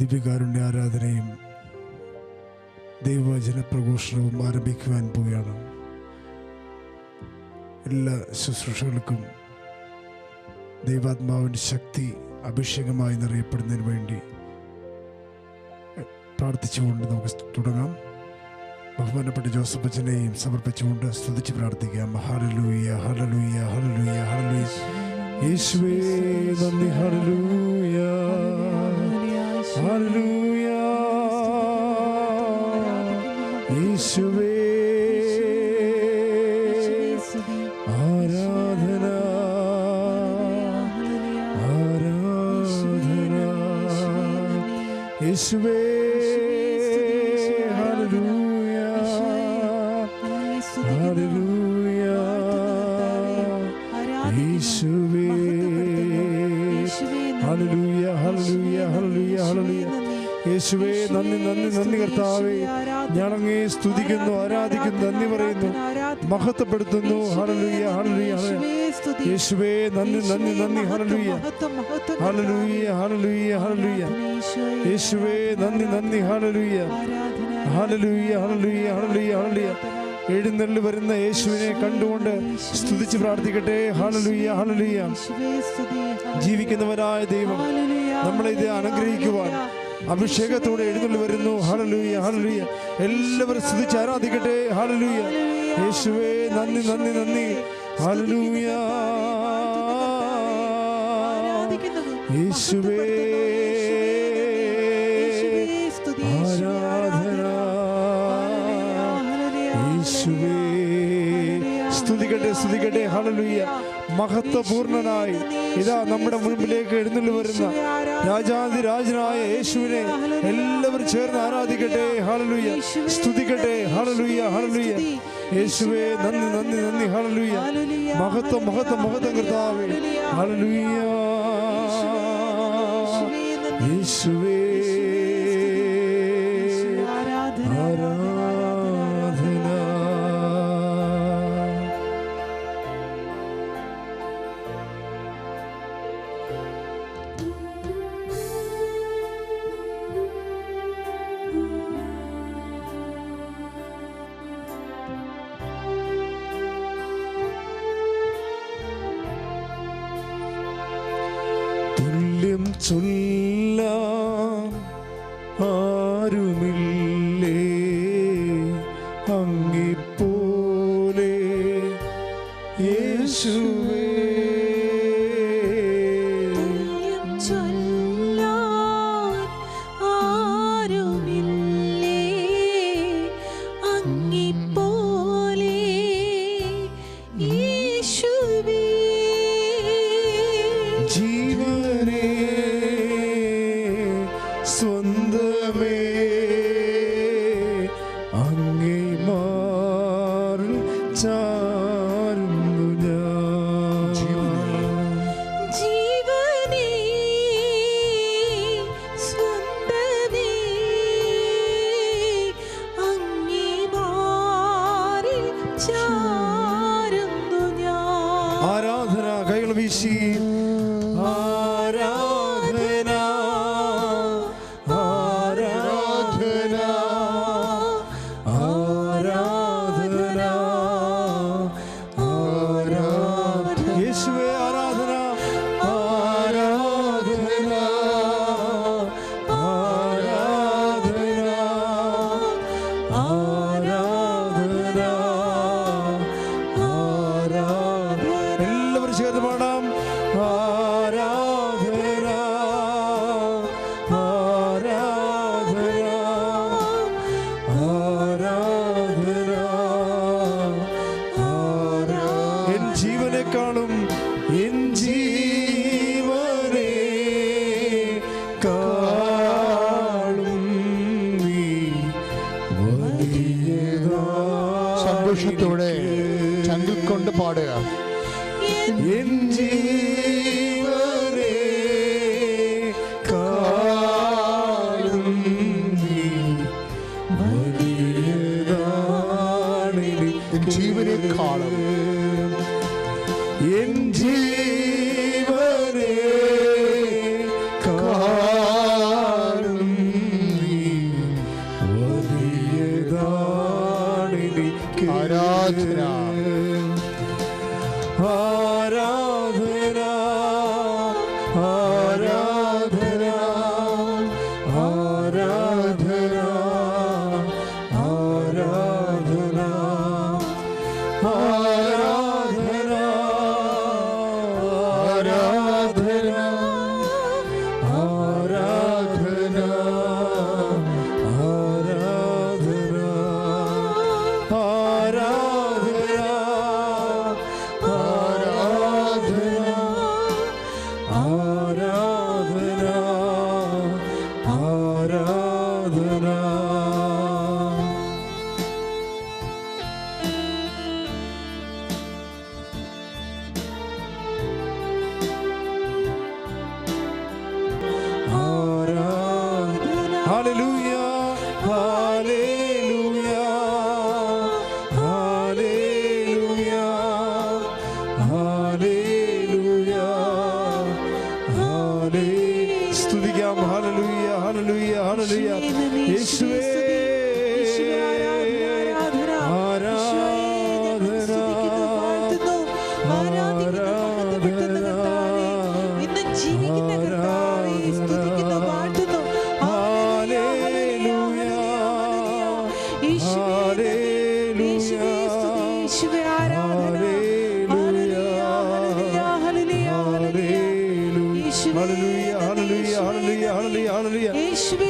ദിവ്യകാരുണ്യ ആരാധനയും ദൈവവചന പ്രഘോഷണവും ആരംഭിക്കുവാൻ പോവുകയാണ്. എല്ലാ ശുശ്രൂഷകൾക്കും ദൈവാത്മാവിന്റെ ശക്തി അഭിഷേകമായി നിറയപ്പെടുന്നതിന് വേണ്ടി പ്രാർത്ഥിച്ചുകൊണ്ട് നമുക്ക് തുടങ്ങാം. ബഹുമാനപ്പെട്ട ജോസഫ് അച്ഛനെയും സമർപ്പിച്ചുകൊണ്ട് സ്തുതിച്ച് പ്രാർത്ഥിക്കാം. ഹലലൂയ ഹലലൂയ ഹലലൂയ ഹലലൂയ യേശുവേ നന്ദി ഹലലൂ യേശുവേ. ആരാധന. ആരാധന. യേശുവേ. ഹല്ലേലൂയ ഹല്ലേലൂയ യേശുവേ. ഹല്ലേലൂയ ഹല്ലേലൂയ ഹല്ലേലൂയ ഹല്ലേലൂയ യേശുവേ നന്ദി നന്ദി നന്ദി കർത്താവേ. ഞാനങ്ങേ സ്തുതിക്കുന്നു ആരാധിക്കുന്നു നന്ദി പറയുന്നു മഹത്വപ്പെടുത്തുന്നു. ഹല്ലേലൂയ ഹല്ലേലൂയ യേശുവേ നന്ദി നന്ദി നന്ദി ഹല്ലേലൂയ ഹല്ലേലൂയ ഹല്ലേലൂയ ഹല്ലേലൂയ യേശുവേ നന്ദി നന്ദി ഹല്ലേലൂയ ഹല്ലേലൂയ ഹല്ലേലൂയ ഹല്ലേലൂയ ഹല്ലേലൂയ എഴുന്നള്ളി വരുന്ന യേശുവിനെ കണ്ടുകൊണ്ട് സ്തുതിച്ച് പ്രാർത്ഥിക്കട്ടെ. ഹല്ലേലൂയ ഹല്ലേലൂയ ജീവിക്കുന്നവരായ ദൈവം നമ്മളെ ഇത് അനുഗ്രഹിക്കുവാൻ അഭിഷേകത്തോടെ എഴുന്നള്ളി വരുന്നു. ഹല്ലേലൂയ ഹല്ലേലൂയ എല്ലാവരും സ്തുതിച്ച് ആരാധിക്കട്ടെ. ഹല്ലേലൂയ യേശുവേ നന്ദി നന്ദി നന്ദി. ഹല്ലേലൂയ യേശുവേ യേശുവേ സ്തുതിക്കട്ടെ സ്തുതിക്കട്ടെ. ഹല്ലേലൂയ മഹത്വപൂർണനായി. ഇതാ നമ്മുടെ മുൻപിലേക്ക് എഴുന്നള്ളി വരുന്ന രാജാതി രാജനായ യേശുവിനെ എല്ലാവരും ചേർന്ന് ആരാധിക്കട്ടെ? ഹല്ലേലൂയ. സ്തുതിക്കട്ടെ? ഹല്ലേലൂയ ഹല്ലേലൂയ. യേശുവേ നന്ദി നന്ദി നന്ദി. ഹല്ലേലൂയ. മഹത്വം മഹത്വം മഹത്വം കർത്താവേ. ഹല്ലേലൂയ. യേശുവേ. time. ആരാധന ആരാധന. ആരാധന.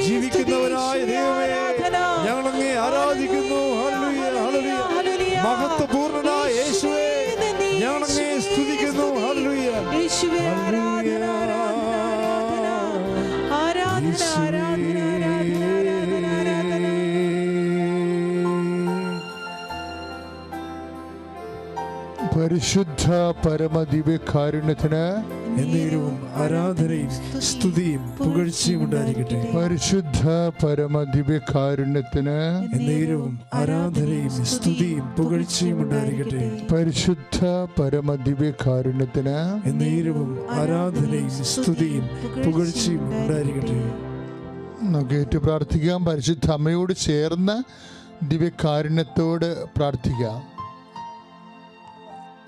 ജീവിക്കുന്നവനായ ദൈവമേ ഞങ്ങൾ അങ്ങേ ആരാധിക്കുന്നു. മഹത്വപൂർണനായ യേശുവേ ഞങ്ങൾ അങ്ങേ സ്തുതിക്കുന്നു. പരിശുദ്ധ പരമദിവ്യകാരുണ്യത്തിന് എന്നേരവും ആരാധനയും സ്തുതിയും പുകഴ്ചയും ഉണ്ടായിരിക്കട്ടെ. പരിശുദ്ധ പരമദിവ്യകാരുണ്യത്തിന് എന്നേരവും ആരാധനയും സ്തുതിയും പുകഴ്ചയും ഉണ്ടായിരിക്കട്ടെ. പരിശുദ്ധ പരമദിവ്യകാരുണ്യത്തിന് എന്നേരവും ആരാധനയും സ്തുതിയും പുകഴ്ചയും ഉണ്ടായിരിക്കട്ടെ. നമുക്ക് ഏറ്റു പ്രാർത്ഥിക്കാം. പരിശുദ്ധ അമ്മയോട് ചേർന്ന് ദിവ്യകാരുണ്യത്തോട് പ്രാർത്ഥിക്കാം.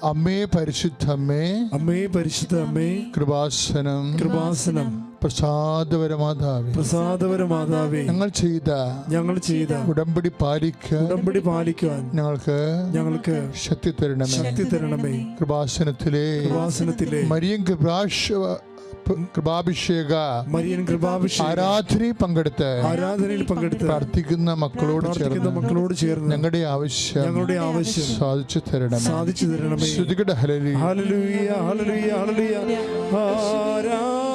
അമ്മേ പരിശുദ്ധമ്മേ അമ്മേ അമ്മേ പരിശുദ്ധ അമ്മേ കൃപാസനം കൃപാസനം പ്രസാദപരമാതാവേ. പ്രസാദപരമാതാവേ. ഞങ്ങൾ ചെയ്ത ഞങ്ങൾ ചെയ്ത ഉടമ്പടി പാലിക്കാൻ ഉടമ്പടി പാലിക്കുവാൻ ഞങ്ങൾക്ക് ഞങ്ങൾക്ക് ശക്തി തരണമേ. ശക്തി തരണമേ. കൃപാസനത്തിലെ കൃപാസനത്തിലെ. മരിയം കൃപാശ കൃപാഭിഷേക മരിയൻ കൃപാഭിഷേക ആരാധനയിൽ പങ്കെടുത്ത് ആരാധനയിൽ പങ്കെടുത്ത് പ്രാർത്ഥിക്കുന്ന മക്കളോട് ചേർന്ന് മക്കളോട് ചേർന്ന് ഞങ്ങളുടെ ആവശ്യം ഞങ്ങളുടെ ആവശ്യം സാധിച്ചു തരണം സാധിച്ചു തരണം ശ്രുതികട ഹലലു ഹല്ലേലൂയ ഹല്ലേലൂയ ഹല്ലേലൂയ. ആരാധന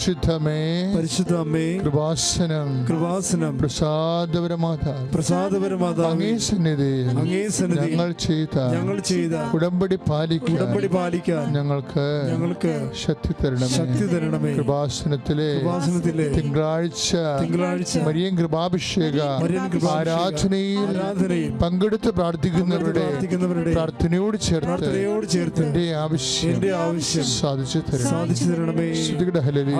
പരിശുദ്ധമേ പരിശുദ്ധ അമ്മേ കൃപാസനം കൃപാസനം പ്രസാദപരമാതാ പ്രസാദപരമാതാ അങ്ങേ സന്നിധി അങ്ങേ സന്നിധി ഞങ്ങൾ ചെയ്ത ഞങ്ങൾ ചെയ്ത ഉടമ്പടി പാലിക്കാൻ ഉടമ്പടി പാലിക്കാൻ ഞങ്ങൾക്ക് ഞങ്ങൾക്ക് ശക്തി തരണമേ ശക്തി തരണമേ. കൃപാസനത്തിലെ കൃപാസനത്തിലെ തിങ്കളാഴ്ച തിങ്കളാഴ്ച മരിയൻ കൃപാഭിഷേക ആരാധനയിൽ ആരാധനയിൽ പങ്കെടുത്ത് പ്രാർത്ഥിക്കുന്നവരുടെ പ്രാർത്ഥനയോട് ചേർത്ത് പ്രാർത്ഥനയോട് ചേർത്ത് എന്റെ ആവശ്യം എന്റെ ആവശ്യം സാധിച്ചു തരണം സാധിച്ചു തരണമേ. ഹലലി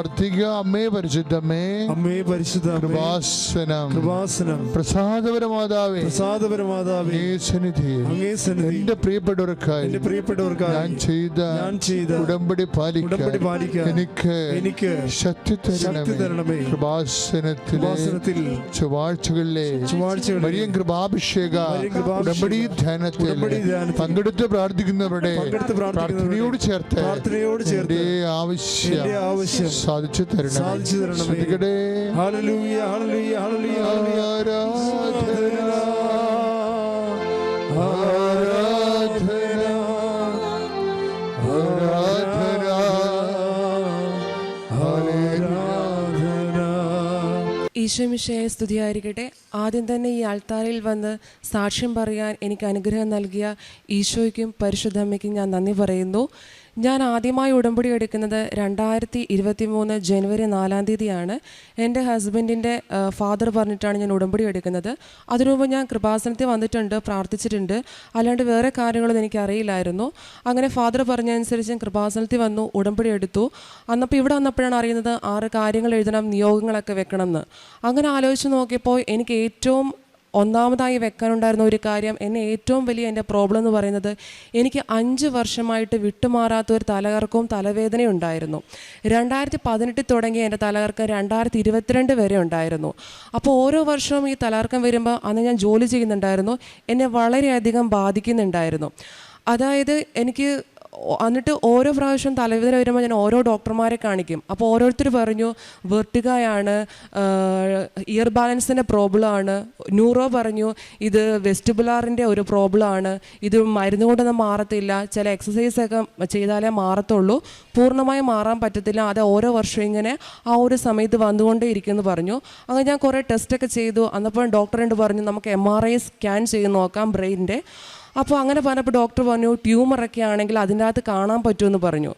പ്രാർത്ഥിക്കുക അമ്മേ പരിശുദ്ധമേ അമ്മേ പരിശുദ്ധ കൃപാസനം കൃപാസനം പ്രസാദപരമാതാവേ പ്രസാദപരമാതാവേ സന്നിധി എന്റെ പ്രിയപ്പെട്ടവർക്കായി എന്റെ പ്രിയപ്പെട്ടവർക്കായി ഞാൻ ചെയ്ത ഞാൻ ചെയ്ത ഉടമ്പടി പാലിക്കാൻ എനിക്ക് എനിക്ക് ശക്തി തരണമേ. കൃപാസനത്തിലെ ചൊവ്വാഴ്ചകളിലെ ചൊവ്വാഴ്ചകളിലെ മരിയം കൃപാഭിഷേക ഉടമ്പടി ധ്യാനത്തിൽ പങ്കെടുത്ത് പ്രാർത്ഥിക്കുന്നവരുടെ പ്രാർത്ഥനയോട് ചേർത്ത് പ്രാർത്ഥനയോട് ചേർത്ത് ആവശ്യം സാധിച്ചു തരണം സാധിച്ചു തരണം ശ്രദ്ധിക്കട്ടെ. ഹല്ലേലൂയ ഹല്ലേലൂയ ഹല്ലേലൂയ. ആരാധന. ആരാധന. ആരാധന ഈശോമിഷയെ സ്തുതിയായിരിക്കട്ടെ. ആദ്യം തന്നെ ഈ ആൾത്താരയിൽ വന്ന് സാക്ഷ്യം പറയാൻ എനിക്ക് അനുഗ്രഹം നൽകിയ ഈശോയ്ക്കും പരിശുദ്ധമ്മയ്ക്കും ഞാൻ നന്ദി പറയുന്നു. ഞാൻ ആദ്യമായി ഉടമ്പടി എടുക്കുന്നത് രണ്ടായിരത്തി ഇരുപത്തി മൂന്ന് ജനുവരി നാലാം തീയതിയാണ്. എന്റെ ഹസ്ബൻഡിന്റെ ഫാദർ പറഞ്ഞിട്ടാണ് ഞാൻ ഉടമ്പടി എടുക്കുന്നത്. അതിനു മുമ്പ് ഞാൻ കൃപാസനത്തിൽ വന്നിട്ടുണ്ട് പ്രാർത്ഥിച്ചിട്ടുണ്ട്. അല്ലാണ്ട് വേറെ കാര്യങ്ങളൊന്നും എനിക്കറിയില്ലായിരുന്നു. അങ്ങനെ ഫാദർ പറഞ്ഞതനുസരിച്ച് ഞാൻ കൃപാസനത്തിൽ വന്നു ഉടമ്പടി എടുത്തു. അന്നപ്പോൾ ഇവിടെ വന്നപ്പോഴാണ് അറിയുന്നത് ആറ് കാര്യങ്ങൾ എഴുതണം നിയോഗങ്ങളൊക്കെ വെക്കണം എന്ന് അങ്ങനെ ആലോചിച്ച് നോക്കിയപ്പോൾ എനിക്ക് ഏറ്റവും ഒന്നാമതായി വെക്കാനുണ്ടായിരുന്ന ഒരു കാര്യം എന്നെ ഏറ്റവും വലിയ എന്റെ പ്രോബ്ലം എന്ന് പറയുന്നത് എനിക്ക് അഞ്ച് വർഷമായിട്ട് വിട്ടുമാറാത്ത ഒരു തലകറക്കവും തലവേദനയും ഉണ്ടായിരുന്നു. രണ്ടായിരത്തി പതിനെട്ടിൽ തുടങ്ങിയ എന്റെ തലകറക്കം രണ്ടായിരത്തി ഇരുപത്തിരണ്ട് വരെ ഉണ്ടായിരുന്നു. അപ്പോൾ ഓരോ വർഷവും ഈ തലകറക്കം വരുമ്പോൾ അന്ന് ഞാൻ ജോലി ചെയ്യുന്നുണ്ടായിരുന്നു. എന്നെ വളരെയധികം ബാധിക്കുന്നുണ്ടായിരുന്നു. അതായത് എനിക്ക് എന്നിട്ട് ഓരോ പ്രാവശ്യം തലവേദന വരുമ്പോൾ ഞാൻ ഓരോ ഡോക്ടർമാരെ കാണിക്കും. അപ്പോൾ ഓരോരുത്തർ പറഞ്ഞു വെർട്ടികയാണ് ഇയർ ബാലൻസിന്റെ പ്രോബ്ലമാണ്. ന്യൂറോ പറഞ്ഞു ഇത് വെസ്റ്റിബുലാറിന്റെ ഒരു പ്രോബ്ലമാണ്. ഇത് മരുന്ന് കൊണ്ടൊന്നും മാറത്തില്ല. ചില എക്സസൈസ് ഒക്കെ ചെയ്താലേ മാറത്തുള്ളൂ. പൂർണമായും മാറാൻ പറ്റത്തില്ല. അത് ഓരോ വർഷവും ഇങ്ങനെ ആ ഒരു സമയത്ത് വന്നുകൊണ്ടേ ഇരിക്കുമെന്ന് പറഞ്ഞു. അങ്ങനെ ഞാൻ കുറേ ടെസ്റ്റൊക്കെ ചെയ്തു. അന്നപ്പോൾ ഡോക്ടറിന്റെ പറഞ്ഞു നമുക്ക് എം ആർ ഐ സ്കാൻ ചെയ്ത് നോക്കാം ബ്രെയിനിന്റെ അപ്പോൾ അങ്ങനെ പറഞ്ഞപ്പോൾ ഡോക്ടർ പറഞ്ഞു ട്യൂമറൊക്കെ ആണെങ്കിൽ അതിന്റെ അകത്ത് കാണാൻ പറ്റുമെന്ന് പറഞ്ഞു.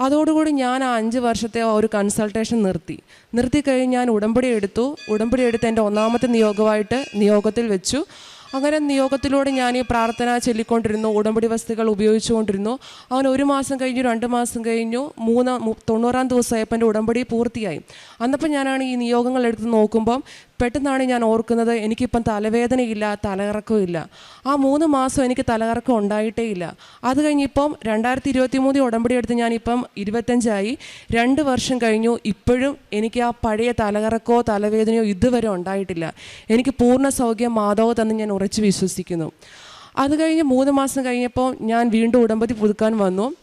അതോടുകൂടി ഞാൻ ആ അഞ്ച് വർഷത്തെ ഒരു കൺസൾട്ടേഷൻ നിർത്തി. നിർത്തി കഴിഞ്ഞ് ഞാൻ ഉടമ്പടി എടുത്തു. ഉടമ്പടി എടുത്ത് എന്റെ ഒന്നാമത്തെ നിയോഗമായിട്ട് നിയോഗത്തിൽ വെച്ചു. അങ്ങനെ നിയോഗത്തിലൂടെ ഞാൻ ഈ പ്രാർത്ഥന ചൊല്ലിക്കൊണ്ടിരുന്നു ഉടമ്പടി വസ്തുക്കൾ ഉപയോഗിച്ചുകൊണ്ടിരുന്നു. അങ്ങനെ ഒരു മാസം കഴിഞ്ഞു രണ്ട് മാസം കഴിഞ്ഞു മൂന്ന് തൊണ്ണൂറാം ദിവസമായപ്പോൾ എന്റെ ഉടമ്പടി പൂർത്തിയായി. അന്നപ്പോൾ ഞാനാണ് ഈ നിയോഗങ്ങൾ എടുത്ത് നോക്കുമ്പം പെട്ടെന്നാണ് ഞാൻ ഓർക്കുന്നത് എനിക്കിപ്പം തലവേദനയില്ല തലകറക്കവും ഇല്ല ആ മൂന്ന് മാസം എനിക്ക് തലകറക്കം ഉണ്ടായിട്ടേ ഇല്ല അത് കഴിഞ്ഞിപ്പം രണ്ടായിരത്തി ഇരുപത്തി മൂന്നിൽ ഉടമ്പടി എടുത്ത് ഞാനിപ്പം ഇരുപത്തഞ്ചായി രണ്ട് വർഷം കഴിഞ്ഞു ഇപ്പോഴും എനിക്ക് ആ പഴയ തലകറക്കോ തലവേദനയോ ഇതുവരെ ഉണ്ടായിട്ടില്ല. എനിക്ക് പൂർണ സൗഖ്യം മാതാവ് തന്ന് ഞാൻ ഉറച്ചു വിശ്വസിക്കുന്നു. അത് കഴിഞ്ഞ് മൂന്ന് മാസം കഴിഞ്ഞപ്പോൾ ഞാൻ വീണ്ടും ഉടമ്പടി പുതുക്കാൻ വന്നു.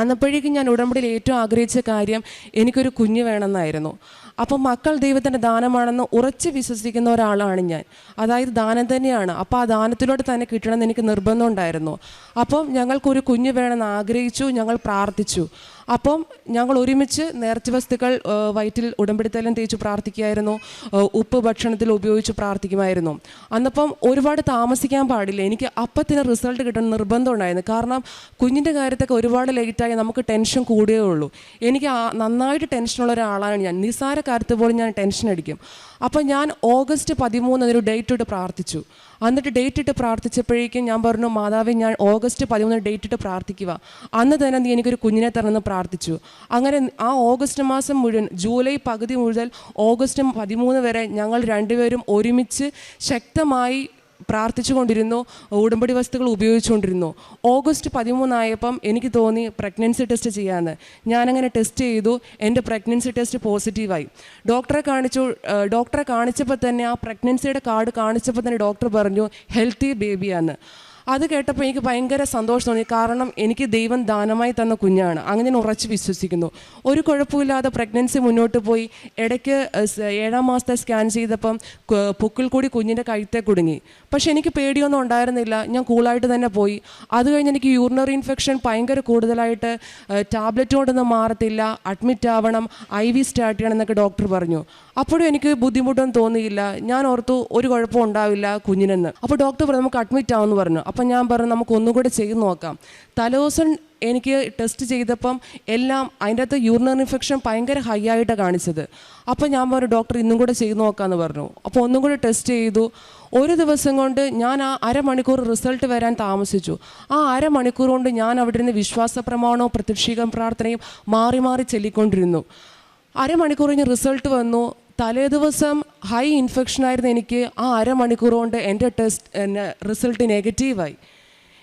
അന്നപ്പോഴേക്കും ഞാൻ ഉടമ്പടിയിൽ ഏറ്റവും ആഗ്രഹിച്ച കാര്യം എനിക്കൊരു കുഞ്ഞ് വേണമെന്നായിരുന്നു. അപ്പം മക്കൾ ദൈവത്തിന്റെ ദാനമാണെന്ന് ഉറച്ച് വിശ്വസിക്കുന്ന ഒരാളാണ് ഞാൻ. അതായത് ദാനം തന്നെയാണ്. അപ്പോൾ ആ ദാനത്തിലൂടെ തന്നെ കിട്ടണമെന്ന് എനിക്ക് നിർബന്ധം ഉണ്ടായിരുന്നു. അപ്പം ഞങ്ങൾക്കൊരു കുഞ്ഞ് വേണമെന്ന് ആഗ്രഹിച്ചു ഞങ്ങൾ പ്രാർത്ഥിച്ചു. അപ്പം ഞങ്ങൾ ഒരുമിച്ച് നേർച്ച വസ്തുക്കൾ വയറ്റിൽ ഉടമ്പടിത്തലം തേച്ച് പ്രാർത്ഥിക്കുമായിരുന്നു ഉപ്പ് ഭക്ഷണത്തിൽ ഉപയോഗിച്ച് പ്രാർത്ഥിക്കുമായിരുന്നു. അന്നപ്പം ഒരുപാട് താമസിക്കാൻ പാടില്ല. എനിക്ക് അപ്പത്തിന് റിസൾട്ട് കിട്ടണം നിർബന്ധമുണ്ടായിരുന്നു കാരണം കുഞ്ഞിന്റെ കാര്യത്തൊക്കെ ഒരുപാട് ലേറ്റായി നമുക്ക് ടെൻഷൻ കൂടിയേ ഉള്ളൂ. എനിക്ക് നന്നായിട്ട് ടെൻഷനുള്ള ഒരാളാണ് ഞാൻ. നിസ്സാര കാര്യത്തെ പോലും ഞാൻ ടെൻഷൻ അടിക്കും. അപ്പം ഞാൻ ഓഗസ്റ്റ് പതിമൂന്ന് ഒരു ഡേറ്റ് ഇട്ട് പ്രാർത്ഥിച്ചു. എന്നിട്ട് ഡേറ്റ് ഇട്ട് പ്രാർത്ഥിച്ചപ്പോഴേക്കും ഞാൻ പറഞ്ഞു മാതാവേ ഞാൻ ഓഗസ്റ്റ് പതിമൂന്ന് ഡേറ്റ് ഇട്ട് പ്രാർത്ഥിക്കുക. അന്ന് തന്നെ നീ എനിക്കൊരു കുഞ്ഞിനെ തരണമെന്ന് പ്രാർത്ഥിച്ചു. അങ്ങനെ ആ ഓഗസ്റ്റ് മാസം മുഴുവൻ ജൂലൈ പകുതി മുതൽ ഓഗസ്റ്റ് പതിമൂന്ന് വരെ ഞങ്ങൾ രണ്ടുപേരും ഒരുമിച്ച് ശക്തമായി പ്രാർത്ഥിച്ചുകൊണ്ടിരുന്നു ഉടമ്പടി വസ്തുക്കൾ ഉപയോഗിച്ചുകൊണ്ടിരുന്നു. ഓഗസ്റ്റ് പതിമൂന്നായപ്പം എനിക്ക് തോന്നി പ്രഗ്നൻസി ടെസ്റ്റ് ചെയ്യാമെന്ന് ഞാനങ്ങനെ ടെസ്റ്റ് ചെയ്തു എന്റെ പ്രഗ്നൻസി ടെസ്റ്റ് പോസിറ്റീവായി. ഡോക്ടറെ കാണിച്ചു ഡോക്ടറെ കാണിച്ചപ്പോൾ തന്നെ ആ പ്രഗ്നൻസിയുടെ കാർഡ് കാണിച്ചപ്പോൾ തന്നെ ഡോക്ടർ പറഞ്ഞു ഹെൽത്തി ബേബിയാന്ന്. അത് കേട്ടപ്പോൾ എനിക്ക് ഭയങ്കര സന്തോഷം തോന്നി. കാരണം എനിക്ക് ദൈവം ദാനമായി തന്ന കുഞ്ഞാണ്. അങ്ങനെ ഞാൻ ഉറച്ച് വിശ്വസിക്കുന്നു. ഒരു കുഴപ്പമില്ലാതെ പ്രഗ്നൻസി മുന്നോട്ട് പോയി. ഇടയ്ക്ക് ഏഴാം മാസത്തെ സ്കാൻ ചെയ്തപ്പം പൊക്കിൽ കൂടി കുഞ്ഞിന്റെ കഴുത്തെ കുടുങ്ങി. പക്ഷെ എനിക്ക് പേടിയൊന്നും ഉണ്ടായിരുന്നില്ല. ഞാൻ കൂളായിട്ട് തന്നെ പോയി. അത് കഴിഞ്ഞ് എനിക്ക് യൂറിനറി ഇൻഫെക്ഷൻ ഭയങ്കര കൂടുതലായിട്ട് ടാബ്ലറ്റ് കൊണ്ടൊന്നും മാറത്തില്ല. അഡ്മിറ്റ് ആവണം. ഐ വി സ്റ്റാർട്ട് ചെയ്യണം എന്നൊക്കെ ഡോക്ടർ പറഞ്ഞു. അപ്പോഴും എനിക്ക് ബുദ്ധിമുട്ടൊന്നും തോന്നിയില്ല. ഞാൻ ഓർത്തു ഒരു കുഴപ്പം ഉണ്ടാവില്ല കുഞ്ഞിനെന്ന്. അപ്പോൾ ഡോക്ടർ പറഞ്ഞു നമുക്ക് അഡ്മിറ്റ് ആവുമെന്ന് പറഞ്ഞു. അപ്പം ഞാൻ പറഞ്ഞു നമുക്ക് ഒന്നുകൂടെ ചെയ്ത് നോക്കാം. തലോസൺ എനിക്ക് ടെസ്റ്റ് ചെയ്തപ്പം എല്ലാം അതിന്റെ അകത്ത് യൂറിനറി ഇൻഫെക്ഷൻ ഭയങ്കര ഹൈ ആയിട്ടാണ് കാണിച്ചത്. അപ്പോൾ ഞാൻ പറഞ്ഞു ഡോക്ടർ ഇന്നും കൂടെ ചെയ്ത് നോക്കാമെന്ന് പറഞ്ഞു. അപ്പോൾ ഒന്നും കൂടെ ടെസ്റ്റ് ചെയ്തു. ഒരു ദിവസം കൊണ്ട് ഞാൻ ആ അരമണിക്കൂർ റിസൾട്ട് വരാൻ താമസിച്ചു. ആ അരമണിക്കൂർ കൊണ്ട് ഞാൻ അവിടെ നിന്ന് വിശ്വാസ പ്രമാണവും പ്രത്യക്ഷീകം പ്രാർത്ഥനയും മാറി മാറി ചൊല്ലിക്കൊണ്ടിരുന്നു. അരമണിക്കൂർ കഴിഞ്ഞ് റിസൾട്ട് വന്നു. തലേ ദിവസം ഹൈ ഇൻഫെക്ഷൻ ആയിരുന്നു എനിക്ക് ആ അരമണിക്കൂർ കൊണ്ട് എന്റെ ടെസ്റ്റ് റിസൾട്ട് നെഗറ്റീവായി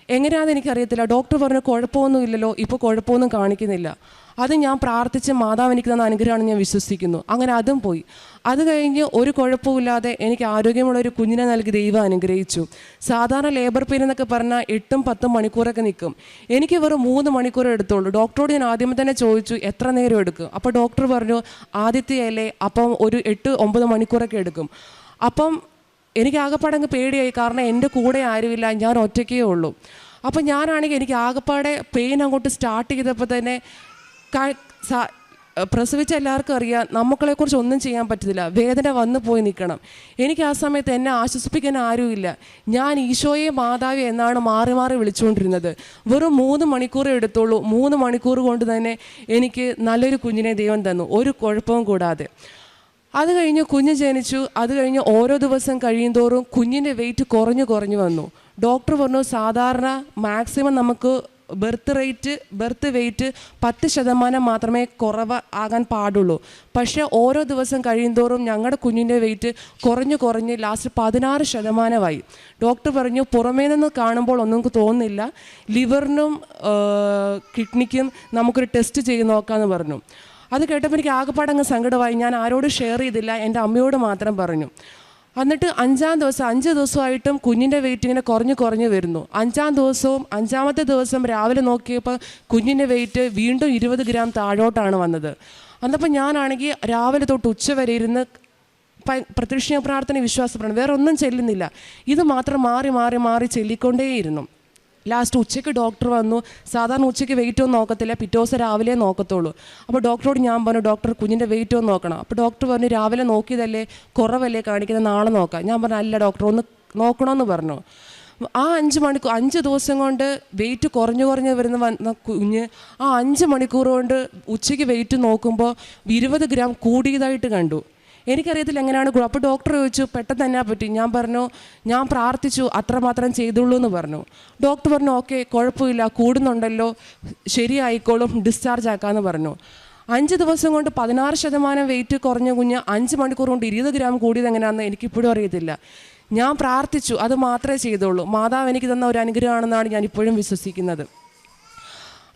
എങ്ങനെയാണെന്ന് എനിക്കറിയത്തില്ല. ഡോക്ടർ പറഞ്ഞു കുഴപ്പമൊന്നും ഇല്ലല്ലോ. ഇപ്പോൾ കുഴപ്പമൊന്നും കാണിക്കുന്നില്ല. അത് ഞാൻ പ്രാർത്ഥിച്ച് മാതാവ് എനിക്ക് തന്ന അനുഗ്രഹമാണ് ഞാൻ വിശ്വസിക്കുന്നു. അങ്ങനെ അതും പോയി. അത് കഴിഞ്ഞ് ഒരു കുഴപ്പമില്ലാതെ എനിക്ക് ആരോഗ്യമുള്ള ഒരു കുഞ്ഞിനെ നൽകി ദൈവം അനുഗ്രഹിച്ചു. സാധാരണ ലേബർ പെയിൻ എന്നൊക്കെ പറഞ്ഞാൽ എട്ടും പത്തും മണിക്കൂറൊക്കെ നിൽക്കും. എനിക്ക് വെറും മൂന്ന് മണിക്കൂർ എടുത്തുള്ളൂ. ഡോക്ടറോട് ഞാൻ ആദ്യം തന്നെ ചോദിച്ചു എത്ര നേരം എടുക്കും? അപ്പോൾ ഡോക്ടർ പറഞ്ഞു ആദ്യത്തെ അപ്പം ഒരു എട്ട് ഒമ്പത് മണിക്കൂറൊക്കെ എടുക്കും. അപ്പം എനിക്ക് ആകെപ്പാടെ അങ്ങ് പേടിയായി. കാരണം എന്റെ കൂടെ ആരുമില്ല. ഞാൻ ഒറ്റയ്ക്കേ ഉള്ളൂ. അപ്പം ഞാനാണെങ്കിൽ എനിക്ക് ആകെപ്പാടെ പെയിൻ അങ്ങോട്ട് സ്റ്റാർട്ട് ചെയ്തപ്പോൾ തന്നെ പ്രസവിച്ച എല്ലാവർക്കും അറിയാം നമുക്കളെക്കുറിച്ച് ഒന്നും ചെയ്യാൻ പറ്റത്തില്ല. വേദന വന്നു പോയി നിൽക്കണം. എനിക്ക് ആ സമയത്ത് എന്നെ ആശ്വസിപ്പിക്കാൻ ആരുമില്ല. ഞാൻ ഈശോയെ മാതാവി എന്നാണ് മാറി മാറി വിളിച്ചുകൊണ്ടിരുന്നത്. വെറും മൂന്ന് മണിക്കൂർ എടുത്തുള്ളൂ. മൂന്ന് മണിക്കൂർ കൊണ്ട് തന്നെ എനിക്ക് നല്ലൊരു കുഞ്ഞിനെ ദൈവം തന്നു. ഒരു കുഴപ്പവും കൂടാതെ. അത് കഴിഞ്ഞ് കുഞ്ഞ് ജനിച്ചു. അത് കഴിഞ്ഞ് ഓരോ ദിവസം കഴിയുന്തോറും കുഞ്ഞിന്റെ വെയിറ്റ് കുറഞ്ഞു കുറഞ്ഞു വന്നു. ഡോക്ടർ പറഞ്ഞു സാധാരണ മാക്സിമം നമുക്ക് ബർത്ത് റേറ്റ് ബർത്ത് വെയിറ്റ് പത്ത് ശതമാനം മാത്രമേ കുറവ് ആകാൻ പാടുള്ളൂ. പക്ഷേ ഓരോ ദിവസം കഴിയുന്തോറും ഞങ്ങളുടെ കുഞ്ഞിന്റെ വെയിറ്റ് കുറഞ്ഞു കുറഞ്ഞ് ലാസ്റ്റ് പതിനാറ് ശതമാനമായി. ഡോക്ടർ പറഞ്ഞു പുറമേ നിന്ന് കാണുമ്പോൾ ഒന്നും തോന്നുന്നില്ല. ലിവറിനും കിഡ്നിക്കും നമുക്കൊരു ടെസ്റ്റ് ചെയ്ത് നോക്കാമെന്ന് പറഞ്ഞു. അത് കേട്ടപ്പോൾ എനിക്ക് ആകെപ്പാടങ്ങ് സങ്കടമായി. ഞാൻ ആരോടും ഷെയർ ചെയ്തില്ല. എന്റെ അമ്മയോട് മാത്രം പറഞ്ഞു. എന്നിട്ട് അഞ്ചാം ദിവസം അഞ്ച് ദിവസമായിട്ടും കുഞ്ഞിന്റെ വെയിറ്റ് ഇങ്ങനെ കുറഞ്ഞു കുറഞ്ഞു വരുന്നു. അഞ്ചാം ദിവസവും അഞ്ചാമത്തെ ദിവസം രാവിലെ നോക്കിയപ്പോൾ കുഞ്ഞിന്റെ വെയിറ്റ് വീണ്ടും ഇരുപത് ഗ്രാം താഴോട്ടാണ് വന്നത്. അന്നപ്പോൾ ഞാനാണെങ്കിൽ രാവിലെ തൊട്ട് ഉച്ച വരെ ഇരുന്ന് പ്രതിഷ്ഠ പ്രാർത്ഥന വിശ്വാസപ്രണം വേറെ ഒന്നും ചെല്ലുന്നില്ല. ഇത് മാത്രം മാറി മാറി മാറി ചെല്ലിക്കൊണ്ടേയിരുന്നു. ലാസ്റ്റ് ഉച്ചയ്ക്ക് ഡോക്ടർ വന്നു. സാധാരണ ഉച്ചയ്ക്ക് വെയിറ്റ് ഒന്നും നോക്കത്തില്ല. പിറ്റേ ദിവസം രാവിലെ നോക്കത്തുള്ളൂ. അപ്പോൾ ഡോക്ടറോട് ഞാൻ പറഞ്ഞു ഡോക്ടർ കുഞ്ഞിന്റെ വെയിറ്റ് ഒന്ന് നോക്കണം. അപ്പോൾ ഡോക്ടർ പറഞ്ഞു രാവിലെ നോക്കിയതല്ലേ? കുറവല്ലേ കാണിക്കുന്നത്? നാളെ നോക്കാം. ഞാൻ പറഞ്ഞു അല്ല ഡോക്ടർ ഒന്ന് നോക്കണമെന്ന് പറഞ്ഞു. ആ അഞ്ച് മണിക്കൂർ അഞ്ച് ദിവസം കൊണ്ട് വെയിറ്റ് കുറഞ്ഞു കുറഞ്ഞു വരുന്ന വന്ന കുഞ്ഞ് ആ അഞ്ച് മണിക്കൂർ കൊണ്ട് ഉച്ചയ്ക്ക് വെയിറ്റ് നോക്കുമ്പോൾ ഇരുപത് ഗ്രാം കൂടിയതായിട്ട് കണ്ടു. എനിക്കറിയത്തില്ല എങ്ങനെയാണ് ഗുണം അപ്പോൾ ഡോക്ടർ ചോദിച്ചു പെട്ടെന്ന് തന്നെ പറ്റി. ഞാൻ പറഞ്ഞു ഞാൻ പ്രാർത്ഥിച്ചു അത്രമാത്രം ചെയ്തുള്ളൂ എന്ന് പറഞ്ഞു. ഡോക്ടർ പറഞ്ഞു ഓക്കെ കുഴപ്പമില്ല കൂടുന്നുണ്ടല്ലോ ശരിയായിക്കോളും ഡിസ്ചാർജ് ആക്കാമെന്ന് പറഞ്ഞു. അഞ്ച് ദിവസം കൊണ്ട് പതിനാറ് ശതമാനം വെയിറ്റ് കുറഞ്ഞ കുഞ്ഞ് അഞ്ച് മണിക്കൂർ കൊണ്ട് ഇരുപത് ഗ്രാം കൂടിയത് എങ്ങനെയാണെന്ന് എനിക്കിപ്പോഴും അറിയത്തില്ല. ഞാൻ പ്രാർത്ഥിച്ചു അത് മാത്രമേ ചെയ്തുള്ളൂ. മാതാവ് എനിക്ക് തന്ന ഒരു അനുഗ്രഹമാണെന്നാണ് ഞാൻ ഇപ്പോഴും വിശ്വസിക്കുന്നത്.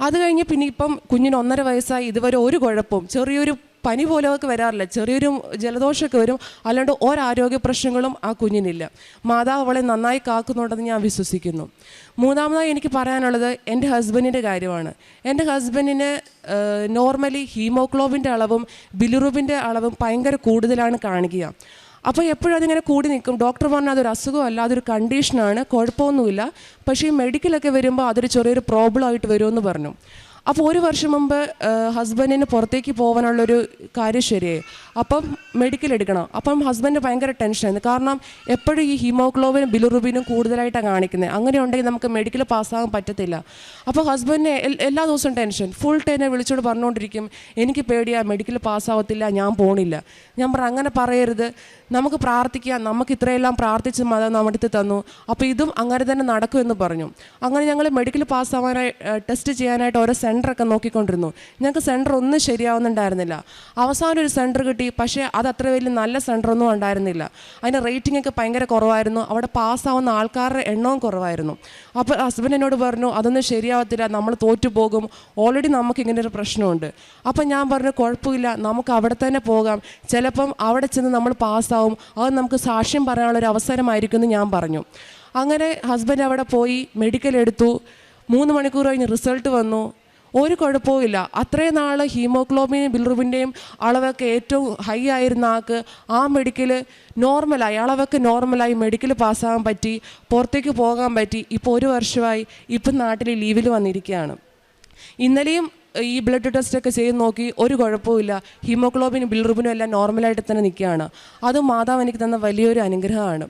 അത് കഴിഞ്ഞ് പിന്നെ ഇപ്പം കുഞ്ഞിന് ഒന്നര വയസ്സായി. ഇതുവരെ ഒരു കുഴപ്പവും ചെറിയൊരു പനി പോലെയൊക്കെ വരാറില്ല. ചെറിയൊരു ജലദോഷമൊക്കെ വരും. അല്ലാണ്ട് ഒരാരോഗ്യ പ്രശ്നങ്ങളും ആ കുഞ്ഞിനില്ല. മാതാവ് അവളെ നന്നായി കാക്കുന്നുണ്ടെന്ന് ഞാൻ വിശ്വസിക്കുന്നു. മൂന്നാമതായി എനിക്ക് പറയാനുള്ളത് എന്റെ ഹസ്ബൻഡിന്റെ കാര്യമാണ്. എന്റെ ഹസ്ബൻഡിന് നോർമലി ഹീമോഗ്ലോബിന്റെ അളവും ബിലിറൂബിന്റെ അളവും ഭയങ്കര കൂടുതലാണ് കാണിക്കുക. അപ്പോൾ എപ്പോഴും അതിങ്ങനെ കൂടി നിൽക്കും. ഡോക്ടർ പറഞ്ഞാൽ അതൊരു അസുഖമല്ല അതൊരു കണ്ടീഷനാണ് കുഴപ്പമൊന്നുമില്ല. പക്ഷേ ഈ മെഡിക്കലൊക്കെ വരുമ്പോൾ അതൊരു ചെറിയൊരു പ്രോബ്ലം ആയിട്ട് വരുമെന്ന് പറഞ്ഞു. അപ്പോൾ ഒരു വർഷം മുമ്പ് ഹസ്ബൻഡിന് പുറത്തേക്ക് പോകാനുള്ളൊരു കാര്യം ശരിയായി അപ്പം മെഡിക്കൽ എടുക്കണം. അപ്പം ഹസ്ബൻഡ് ഭയങ്കര ടെൻഷനായിരുന്നു കാരണം എപ്പോഴും ഈ ഹീമോഗ്ലോബിനും ബിലുറുബിനും കൂടുതലായിട്ടാണ് കാണിക്കുന്നത് അങ്ങനെ ഉണ്ടെങ്കിൽ നമുക്ക് മെഡിക്കൽ പാസ്സാകാൻ പറ്റത്തില്ല. അപ്പോൾ ഹസ്ബൻഡിന് എല്ലാ ദിവസവും ടെൻഷൻ ഫുൾ ടൈമിനെ വിളിച്ചോട് പറഞ്ഞുകൊണ്ടിരിക്കും എനിക്ക് പേടിയാ മെഡിക്കൽ പാസ്സാവത്തില്ല ഞാൻ പോണില്ല. ഞാൻ പറഞ്ഞു അങ്ങനെ പറയരുത്. നമുക്ക് പ്രാർത്ഥിക്കാം നമുക്ക് ഇത്രയെല്ലാം പ്രാർത്ഥിച്ച് മതം നമ്മുടെ തന്നു. അപ്പോൾ ഇതും അങ്ങനെ തന്നെ നടക്കുമെന്ന് പറഞ്ഞു. അങ്ങനെ ഞങ്ങൾ മെഡിക്കൽ പാസ്സാവാനായി ടെസ്റ്റ് ചെയ്യാനായിട്ട് ഓരോ സെന്ററൊക്കെ നോക്കിക്കൊണ്ടിരുന്നു. ഞങ്ങൾക്ക് സെന്റർ ഒന്നും ശരിയാവുന്നുണ്ടായിരുന്നില്ല. അവസാനം ഒരു സെന്റർ കിട്ടി പക്ഷേ അത് അത്ര വലിയ നല്ല സെന്ററൊന്നും ഉണ്ടായിരുന്നില്ല. അതിന്റെ റേറ്റിംഗ് ഒക്കെ ഭയങ്കര കുറവായിരുന്നു. അവിടെ പാസ്സാവുന്ന ആൾക്കാരുടെ എണ്ണവും കുറവായിരുന്നു. അപ്പോൾ ഹസ്ബൻഡ് എന്നോട് പറഞ്ഞു അതൊന്നും ശരിയാവത്തില്ല നമ്മൾ തോറ്റു പോകും. ഓൾറെഡി നമുക്ക് ഇങ്ങനെ ഒരു പ്രശ്നമുണ്ട്. അപ്പോൾ ഞാൻ പറഞ്ഞു കുഴപ്പമില്ല നമുക്ക് അവിടെ തന്നെ പോകാം. ചിലപ്പം അവിടെ ചെന്ന് നമ്മൾ പാസ്സാവും അത് നമുക്ക് സാക്ഷ്യം പറയാനുള്ളൊരു അവസരമായിരിക്കും എന്ന് ഞാൻ പറഞ്ഞു. അങ്ങനെ ഹസ്ബൻഡ് അവിടെ പോയി മെഡിക്കൽ എടുത്തു. മൂന്ന് മണിക്കൂർ കഴിഞ്ഞ് റിസൾട്ട് വന്നു. ഒരു കുഴപ്പവുമില്ല അത്രയും നാൾ ഹീമോഗ്ലോബിനും ബിൽറുബിന്റെയും അളവൊക്കെ ഏറ്റവും ഹൈ ആയിരുന്ന ആൾക്ക് ആ മെഡിക്കൽ നോർമലായി അളവൊക്കെ നോർമലായി മെഡിക്കൽ പാസ്സാകാൻ പറ്റി പുറത്തേക്ക് പോകാൻ പറ്റി. ഇപ്പോൾ ഒരു വർഷമായി ഇപ്പം നാട്ടിൽ ലീവിൽ വന്നിരിക്കുകയാണ്. ഇന്നലെയും ഈ ബ്ലഡ് ടെസ്റ്റ് ഒക്കെ ചെയ്ത് നോക്കി ഒരു കുഴപ്പമില്ല ഹീമോഗ്ലോബിനും ബിൽറുബിനും എല്ലാം നോർമലായിട്ട് തന്നെ നിൽക്കുകയാണ്. അത് മാതാവ് എനിക്ക് തന്ന വലിയൊരു അനുഗ്രഹമാണ്.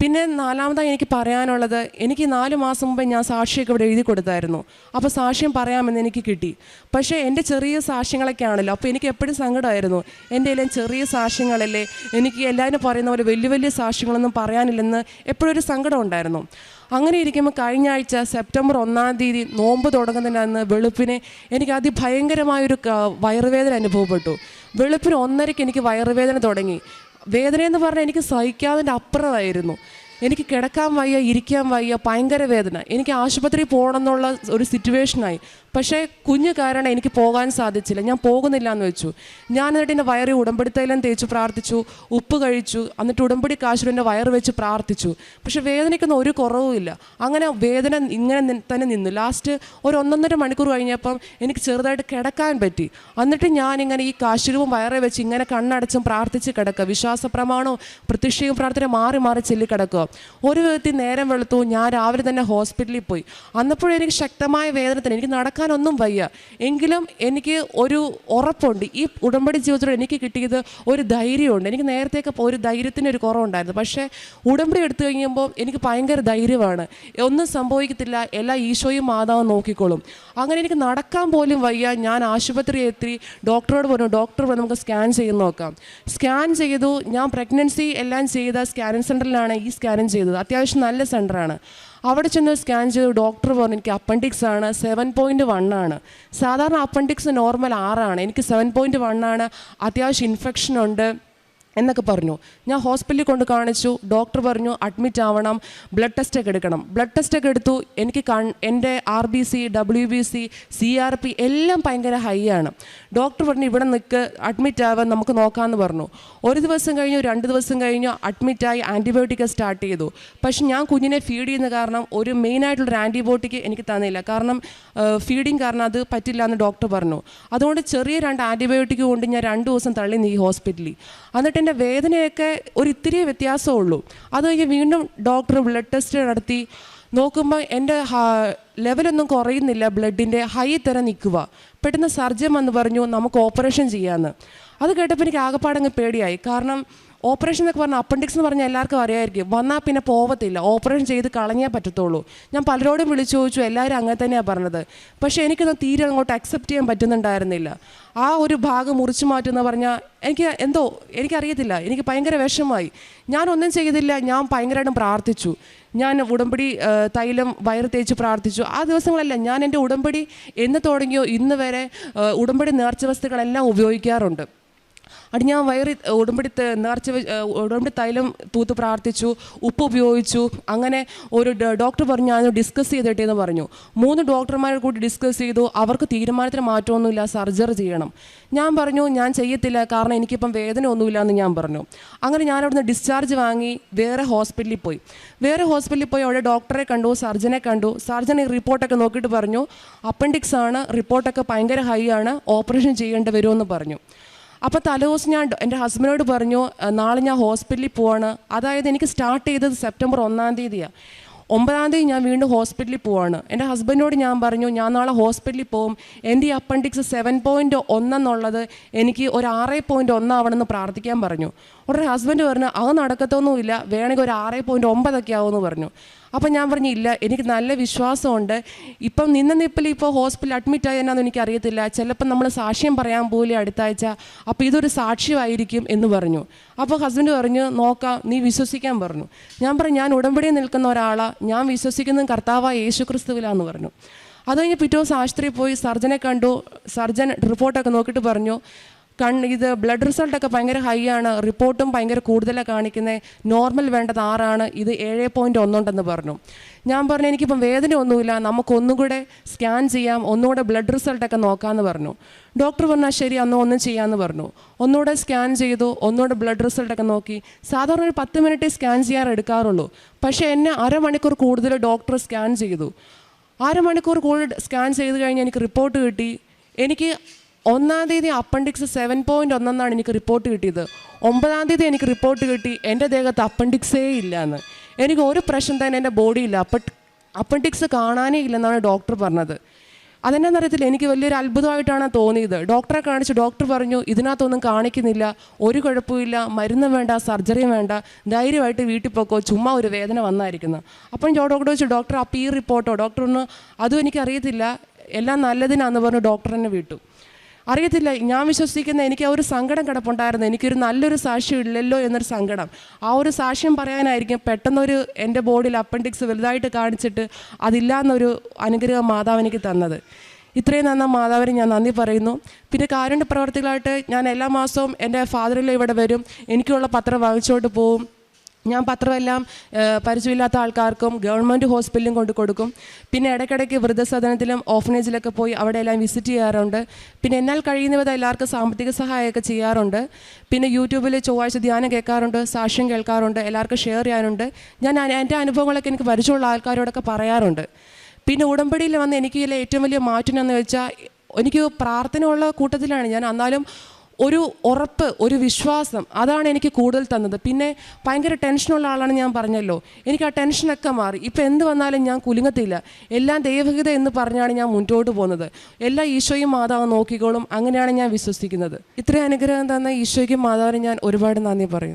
പിന്നെ നാലാമതായി എനിക്ക് പറയാനുള്ളത് എനിക്ക് നാല് മാസം മുമ്പ് ഞാൻ സാക്ഷിയൊക്കെ ഇവിടെ എഴുതി കൊടുത്തായിരുന്നു. അപ്പോൾ സാക്ഷ്യം പറയാമെന്ന് എനിക്ക് കിട്ടി. പക്ഷേ എന്റെ ചെറിയ സാക്ഷ്യങ്ങളൊക്കെ ആണല്ലോ അപ്പോൾ എനിക്ക് എപ്പോഴും സങ്കടമായിരുന്നു. എന്റെ എല്ലാം ചെറിയ സാക്ഷ്യങ്ങളല്ലേ എനിക്ക് എല്ലാവരും പറയുന്ന പോലെ വലിയ വലിയ സാക്ഷ്യങ്ങളൊന്നും പറയാനില്ലെന്ന് എപ്പോഴും ഒരു സങ്കടം ഉണ്ടായിരുന്നു. അങ്ങനെ ഇരിക്കുമ്പോൾ കഴിഞ്ഞ ആഴ്ച സെപ്റ്റംബർ ഒന്നാം തീയതി നോമ്പ് തുടങ്ങുന്നതിന്റെ അന്ന് വെളുപ്പിനെ എനിക്ക് അതിഭയങ്കരമായൊരു വയറുവേദന അനുഭവപ്പെട്ടു. വെളുപ്പിന് ഒന്നരയ്ക്ക് എനിക്ക് വയറുവേദന തുടങ്ങി. വേദന എന്ന് പറഞ്ഞാൽ എനിക്ക് സഹിക്കാതിന്റെ അപ്പുറമായിരുന്നു. എനിക്ക് കിടക്കാൻ വയ്യ ഇരിക്കാൻ വയ്യ ഭയങ്കര വേദന. എനിക്ക് ആശുപത്രിയിൽ പോകണമെന്നുള്ള ഒരു സിറ്റുവേഷനായി പക്ഷേ കുഞ്ഞ് കാരണം എനിക്ക് പോകാൻ സാധിച്ചില്ല. ഞാൻ പോകുന്നില്ല എന്ന് വെച്ചു. ഞാൻ എന്നിട്ട് എന്റെ വയറി ഉടമ്പടിത്തൈലം തേച്ച് പ്രാർത്ഥിച്ചു. ഉപ്പ് കഴിച്ചു. എന്നിട്ട് ഉടമ്പടി കാശിൽ എന്റെ വയറ് വെച്ച് പ്രാർത്ഥിച്ചു. പക്ഷെ വേദനയ്ക്കൊന്നും ഒരു കുറവുമില്ല അങ്ങനെ വേദന ഇങ്ങനെ തന്നെ നിന്നു. ലാസ്റ്റ് ഒരു ഒന്നൊന്നര മണിക്കൂർ കഴിഞ്ഞപ്പം എനിക്ക് ചെറുതായിട്ട് കിടക്കാൻ പറ്റി. എന്നിട്ട് ഇങ്ങനെ ഈ കാശിരവും വയറെ വെച്ച് ഇങ്ങനെ കണ്ണടച്ചും പ്രാർത്ഥിച്ച് കിടക്കുക. വിശ്വാസ പ്രമാണവും പ്രത്യക്ഷയും പ്രാർത്ഥന മാറി മാറി ചൊല്ലി കിടക്കുക. ഒരു വിധത്തിൽ നേരം വെളുത്തു. ഞാൻ രാവിലെ തന്നെ ഹോസ്പിറ്റലിൽ പോയി. അന്നപ്പോഴും എനിക്ക് ശക്തമായ വേദന തന്നെ എനിക്ക് നടക്കാനൊന്നും വയ്യ. എങ്കിലും എനിക്ക് ഒരു ഉറപ്പുണ്ട്. ഈ ഉടമ്പടി ജീവിതത്തിലൂടെ എനിക്ക് കിട്ടിയത് ഒരു ധൈര്യമുണ്ട്. എനിക്ക് നേരത്തെയൊക്കെ ഒരു ധൈര്യത്തിന് ഒരു കുറവുണ്ടായിരുന്നു. പക്ഷേ ഉടമ്പടി എടുത്തു കഴിയുമ്പോൾ എനിക്ക് ഭയങ്കര ധൈര്യമാണ്. ഒന്നും സംഭവിക്കത്തില്ല. എല്ലാ ഈശോയും മാതാവും നോക്കിക്കോളും. അങ്ങനെ എനിക്ക് നടക്കാൻ പോലും വയ്യ. ഞാൻ ആശുപത്രി എത്തി. ഡോക്ടറോട് പറഞ്ഞു ഡോക്ടർ പറഞ്ഞു നമുക്ക് സ്കാൻ ചെയ്ത് നോക്കാം. സ്കാൻ ചെയ്തു. ഞാൻ പ്രഗ്നൻസി എല്ലാം ചെയ്ത സ്കാനിങ് സെന്ററിലാണ് ഈ സ്കാനിങ് ചെയ്തത്. അത്യാവശ്യം നല്ല സെന്ററാണ് അവിടെ ചെന്ന് സ്കാൻ ചെയ്തു ഡോക്ടർ പറഞ്ഞു എനിക്ക് അപ്പൻഡിക്സ് ആണ് സെവൻ പോയിന്റ് വൺ ആണ്. സാധാരണ അപ്പൻഡിക്സ് നോർമൽ ആറാണ് എനിക്ക് സെവൻ പോയിന്റ് വൺ ആണ്. അത്യാവശ്യം ഇൻഫെക്ഷൻ ഉണ്ട്. എന്നൊക്കെ പറഞ്ഞു. ഞാൻ ഹോസ്പിറ്റലിൽ കൊണ്ട് കാണിച്ചു. ഡോക്ടർ പറഞ്ഞു അഡ്മിറ്റ് ആവണം. ബ്ലഡ് ടെസ്റ്റ് ഒക്കെ എടുക്കണം. ബ്ലഡ് ടെസ്റ്റ് ഒക്കെ എടുത്തു. എനിക്ക് എന്റെ R B C W B C C R P എല്ലാം ഭയങ്കര ഹൈ ആണ്. ഡോക്ടർ പറഞ്ഞു ഇവിടെ നിൽക്ക്. അഡ്മിറ്റ് ആവാൻ നമുക്ക് നോക്കാമെന്ന് പറഞ്ഞു. ഒരു ദിവസം കഴിഞ്ഞു രണ്ട് ദിവസം കഴിഞ്ഞു അഡ്മിറ്റായി ആന്റിബയോട്ടിക് സ്റ്റാർട്ട് ചെയ്തു. പക്ഷേ ഞാൻ കുഞ്ഞിനെ ഫീഡ് ചെയ്യുന്ന കാരണം ഒരു മെയിനായിട്ടുള്ളൊരു ആന്റിബയോട്ടിക് എനിക്ക് തന്നില്ല. കാരണം ഫീഡിങ് കാരണം അത് പറ്റില്ല എന്ന് ഡോക്ടർ പറഞ്ഞു. അതുകൊണ്ട് ചെറിയ രണ്ട് ആന്റിബയോട്ടിക് കൊണ്ട് ഞാൻ രണ്ട് ദിവസം തള്ളി നീ ഹോസ്പിറ്റലിൽ എന്നിട്ട് എന്റെ വേദനയൊക്കെ ഒരു ഇത്തിരി വ്യത്യാസമുള്ളൂ. അത് കഴിഞ്ഞ് വീണ്ടും ഡോക്ടർ ബ്ലഡ് ടെസ്റ്റ് നടത്തി. നോക്കുമ്പോൾ എന്റെ ലെവലൊന്നും കുറയുന്നില്ല. ബ്ലഡിന്റെ ഹൈ തന്നെ നിൽക്കുക പെട്ടെന്ന് സർജം വന്ന് പറഞ്ഞു നമുക്ക് ഓപ്പറേഷൻ ചെയ്യാമെന്ന് അത് കേട്ടപ്പോൾ എനിക്ക് ആകെപ്പാടങ്ങ് പേടിയായി. കാരണം ഓപ്പറേഷൻ എന്നൊക്കെ പറഞ്ഞാൽ അപ്പൻഡിക്സ് എന്ന് പറഞ്ഞാൽ എല്ലാവർക്കും അറിയാമായിരിക്കും. വന്നാൽ പിന്നെ പോവത്തില്ല. ഓപ്പറേഷൻ ചെയ്ത് കളഞ്ഞേ പറ്റത്തുള്ളൂ. ഞാൻ പലരോടും വിളിച്ചു ചോദിച്ചു എല്ലാവരും അങ്ങനെ തന്നെയാണ് പറഞ്ഞത്. പക്ഷേ എനിക്കത് തീരെ അങ്ങോട്ട് അക്സെപ്റ്റ് ചെയ്യാൻ പറ്റുന്നുണ്ടായിരുന്നില്ല. ആ ഒരു ഭാഗം മുറിച്ചു മാറ്റുന്ന പറഞ്ഞാൽ എനിക്ക് എന്തോ എനിക്കറിയത്തില്ല. എനിക്ക് ഭയങ്കര വിഷമമായി. ഞാനൊന്നും ചെയ്തില്ല. ഞാൻ ഭയങ്കരമായിട്ടും പ്രാർത്ഥിച്ചു. ഞാൻ ഉടമ്പടി തൈലം വയറ് തേച്ച് പ്രാർത്ഥിച്ചു. ആ ദിവസങ്ങളല്ല ഞാൻ എന്റെ ഉടമ്പടി എന്ന് തുടങ്ങിയോ ഇന്ന് വരെ ഉടമ്പടി നേർച്ച വസ്തുക്കളെല്ലാം ഉപയോഗിക്കാറുണ്ട്. അത് ഞാൻ വയറി ഉടമ്പടി നേർച്ച ഉടമ്പടി തൈലം തൂത്ത് പ്രാർത്ഥിച്ചു ഉപ്പ് ഉപയോഗിച്ചു. അങ്ങനെ ഒരു ഡോക്ടർ പറഞ്ഞു ഞാൻ ഡിസ്കസ് ചെയ്തിട്ടേ എന്ന് പറഞ്ഞു. മൂന്ന് ഡോക്ടർമാരെ കൂടി ഡിസ്കസ് ചെയ്തു. അവർക്ക് തീരുമാനത്തിന് മാറ്റമൊന്നുമില്ല സർജറി ചെയ്യണം. ഞാൻ പറഞ്ഞു ഞാൻ ചെയ്യത്തില്ല കാരണം എനിക്കിപ്പം വേദന ഒന്നുമില്ല എന്ന് ഞാൻ പറഞ്ഞു. അങ്ങനെ ഞാൻ അവിടുന്ന് ഡിസ്ചാർജ് വാങ്ങി വേറെ ഹോസ്പിറ്റലിൽ പോയി. വേറെ ഹോസ്പിറ്റലിൽ പോയി അവിടെ ഡോക്ടറെ കണ്ടു സർജനെ കണ്ടു. സർജൻ ഈ റിപ്പോർട്ടൊക്കെ നോക്കിയിട്ട് പറഞ്ഞു അപ്പൻഡിക്സ് ആണ് റിപ്പോർട്ടൊക്കെ ഭയങ്കര ഹൈ ആണ് ഓപ്പറേഷൻ ചെയ്യേണ്ടി വരുമെന്ന് പറഞ്ഞു. അപ്പോൾ തലേദിവസം ഞാൻ എന്റെ ഹസ്ബൻഡിനോട് പറഞ്ഞു നാളെ ഞാൻ ഹോസ്പിറ്റലിൽ പോവാണ്. അതായത് എനിക്ക് സ്റ്റാർട്ട് ചെയ്തത് സെപ്റ്റംബർ ഒന്നാം തീയതിയാണ് ഒമ്പതാം തീയതി ഞാൻ വീണ്ടും ഹോസ്പിറ്റലിൽ പോവാണ്. എന്റെ ഹസ്ബൻഡിനോട് ഞാൻ പറഞ്ഞു ഞാൻ നാളെ ഹോസ്പിറ്റലിൽ പോകും എന്റെ ഈ അപ്പൻഡിക്സ് സെവൻ പോയിന്റ് ഒന്നെന്നുള്ളത് എനിക്ക് ഒരു ആറ് പോയിന്റ് ഒന്നാവണമെന്ന് പ്രാർത്ഥിക്കാൻ പറഞ്ഞു. ഉടനെ ഹസ്ബൻഡ് പറഞ്ഞു അത് നടക്കത്തൊന്നുമില്ല. വേണമെങ്കിൽ ഒരു ആറ് പോയിന്റ് ഒമ്പതൊക്കെ ആവുമെന്ന് പറഞ്ഞു. അപ്പം ഞാൻ പറഞ്ഞു ഇല്ല എനിക്ക് നല്ല വിശ്വാസമുണ്ട്. ഇപ്പം നിന്ന നിപ്പിൽ ഇപ്പോൾ ഹോസ്പിറ്റലിൽ അഡ്മിറ്റ് ആയി എന്നാന്ന് എനിക്കറിയത്തില്ല. ചിലപ്പം നമ്മൾ സാക്ഷ്യം പറയാൻ പോലെ അടുത്താഴ്ച. അപ്പോൾ ഇതൊരു സാക്ഷ്യമായിരിക്കും എന്ന് പറഞ്ഞു. അപ്പോൾ ഹസ്ബൻഡ് പറഞ്ഞു നോക്കാം നീ വിശ്വസിക്കാൻ പറഞ്ഞു. ഞാൻ പറഞ്ഞു ഞാൻ ഉടമ്പടി നിൽക്കുന്ന ഒരാളാണ് ഞാൻ വിശ്വസിക്കുന്ന കർത്താവായ യേശു ക്രിസ്തുവിലാന്ന് പറഞ്ഞു. അത് കഴിഞ്ഞ് പിറ്റേ ദിവസം ആശുപത്രിയിൽ പോയി സർജനെ കണ്ടു. സർജൻ റിപ്പോർട്ടൊക്കെ നോക്കിയിട്ട് പറഞ്ഞു കണ്ണ് ഇത് ബ്ലഡ് റിസൾട്ടൊക്കെ ഭയങ്കര ഹൈ ആണ്. റിപ്പോർട്ടും ഭയങ്കര കൂടുതലാണ് കാണിക്കുന്നത് നോർമൽ വേണ്ടത് ആറാണ്. ഇത് ഏഴ് പോയിന്റ് ഒന്നുണ്ടെന്ന് പറഞ്ഞു. ഞാൻ പറഞ്ഞു എനിക്കിപ്പം വേദന ഒന്നുമില്ല. നമുക്കൊന്നും കൂടെ സ്കാൻ ചെയ്യാം. ഒന്നുകൂടെ ബ്ലഡ് റിസൾട്ടൊക്കെ നോക്കാമെന്ന് പറഞ്ഞു. ഡോക്ടർ പറഞ്ഞാൽ ശരി അന്ന് ഒന്നും ചെയ്യാമെന്ന് പറഞ്ഞു. ഒന്നുകൂടെ സ്കാൻ ചെയ്തു. ഒന്നുകൂടെ ബ്ലഡ് റിസൾട്ടൊക്കെ നോക്കി. സാധാരണ ഒരു പത്ത് മിനിറ്റ് സ്കാൻ ചെയ്യാൻ എടുക്കാറുള്ളൂ. പക്ഷേ എന്നെ അരമണിക്കൂർ കൂടുതൽ ഡോക്ടർ സ്കാൻ ചെയ്തു. അരമണിക്കൂർ കൂടുതൽ സ്കാൻ ചെയ്ത് കഴിഞ്ഞ് എനിക്ക് റിപ്പോർട്ട് കിട്ടി. എനിക്ക് ഒന്നാം തീയതി അപ്പൻഡിക്സ് സെവൻ പോയിന്റ് ഒന്നെന്നാണ് എനിക്ക് റിപ്പോർട്ട് കിട്ടിയത്. ഒമ്പതാം തീയതി എനിക്ക് റിപ്പോർട്ട് കിട്ടി. എന്റെ ദേഹത്ത് അപ്പൻഡിക്സേ ഇല്ല എന്ന് എനിക്ക് ഒരു പ്രശ്നം തന്നെ എന്റെ ബോഡിയില്ല അപ്പ അപ്പൻഡിക്സ് കാണാനേ ഇല്ലെന്നാണ് ഡോക്ടർ പറഞ്ഞത്. അതെന്നാന്ന് അറിയത്തില്ല. എനിക്ക് വലിയൊരു അത്ഭുതമായിട്ടാണ് തോന്നിയത്. ഡോക്ടറെ കാണിച്ച് ഡോക്ടർ പറഞ്ഞു ഇതിനകത്തൊന്നും കാണിക്കുന്നില്ല. ഒരു കുഴപ്പമില്ല മരുന്നും വേണ്ട സർജറിയും വേണ്ട. ധൈര്യമായിട്ട് വീട്ടിൽ പോക്കോ. ചുമ്മാ ഒരു വേദന വന്നായിരിക്കുന്നു. അപ്പം ഡോക്ടർ ചോദിച്ചു ഡോക്ടർ അപ്പം ഈ റിപ്പോർട്ടോ ഡോക്ടർ ഒന്ന് അതും എനിക്കറിയത്തില്ല. എല്ലാം നല്ലതിനാന്ന് പറഞ്ഞു ഡോക്ടർ എന്നെ വിട്ടു. അറിയത്തില്ല ഞാൻ വിശ്വസിക്കുന്ന എനിക്ക് ആ ഒരു സങ്കടം കിടപ്പുണ്ടായിരുന്നു. എനിക്കൊരു നല്ലൊരു സാക്ഷ്യം ഇല്ലല്ലോ എന്നൊരു സങ്കടം. ആ ഒരു സാക്ഷ്യം പറയാനായിരിക്കും പെട്ടെന്നൊരു എന്റെ ബോഡിയിൽ അപ്പൻഡിക്സ് വലുതായിട്ട് കാണിച്ചിട്ട് അതില്ല എന്നൊരു അനുഗ്രഹം മാതാവ് എനിക്ക് തന്നത്. ഇത്രയും നന്ന മാതാവിന് ഞാൻ നന്ദി പറയുന്നു. പിന്നെ കാരുണ്യ പ്രവർത്തികളായിട്ട് ഞാൻ എല്ലാ മാസവും എന്റെ ഫാദറിലെ ഇവിടെ വരും. എനിക്കുള്ള പത്രം വാങ്ങിച്ചുകൊണ്ട് പോവും. ഞാൻ പത്രമെല്ലാം പരിചയമില്ലാത്ത ആൾക്കാർക്കും ഗവൺമെന്റ് ഹോസ്പിറ്റലും കൊണ്ട് കൊടുക്കും. പിന്നെ ഇടയ്ക്കിടയ്ക്ക് വൃദ്ധസദനത്തിലും ഓഫനേജിലൊക്കെ പോയി അവിടെ എല്ലാം വിസിറ്റ് ചെയ്യാറുണ്ട്. പിന്നെ എന്നാൽ കഴിയുന്ന വിധം എല്ലാവർക്കും സാമ്പത്തിക സഹായമൊക്കെ ചെയ്യാറുണ്ട്. പിന്നെ യൂട്യൂബിൽ ചൊവ്വാഴ്ച ധ്യാനം കേൾക്കാറുണ്ട് സാക്ഷ്യം കേൾക്കാറുണ്ട് എല്ലാവർക്കും ഷെയർ ചെയ്യാറുണ്ട് ഞാൻ എന്റെ അനുഭവങ്ങളൊക്കെ എനിക്ക് പരിചയമുള്ള ആൾക്കാരോടൊക്കെ പറയാറുണ്ട്. പിന്നെ ഉടമ്പടിയിൽ വന്ന് എനിക്ക് ഇതിലെ ഏറ്റവും വലിയ മാറ്റം എന്ന് വെച്ചാൽ എനിക്ക് പ്രാർത്ഥനയുള്ള കൂട്ടത്തിലാണ് ഞാൻ. എന്നാലും ഒരു ഉറപ്പ് ഒരു വിശ്വാസം അതാണ് എനിക്ക് കൂടുതൽ തന്നത്. പിന്നെ ഭയങ്കര ടെൻഷനുള്ള ആളാണ് ഞാൻ പറഞ്ഞല്ലോ. എനിക്ക് ആ ടെൻഷനൊക്കെ മാറി. ഇപ്പം എന്ത് വന്നാലും ഞാൻ കുലുങ്ങത്തില്ല. എല്ലാം ദൈവഹിത എന്ന് പറഞ്ഞാണ് ഞാൻ മുന്നോട്ട് പോകുന്നത്. എല്ലാ ഈശോയും മാതാവും നോക്കിക്കോളും. അങ്ങനെയാണ് ഞാൻ വിശ്വസിക്കുന്നത്. ഇത്രയും അനുഗ്രഹം തന്ന ഈശോയ്ക്കും മാതാവിനും ഞാൻ ഒരുപാട് നന്ദി പറയുന്നു.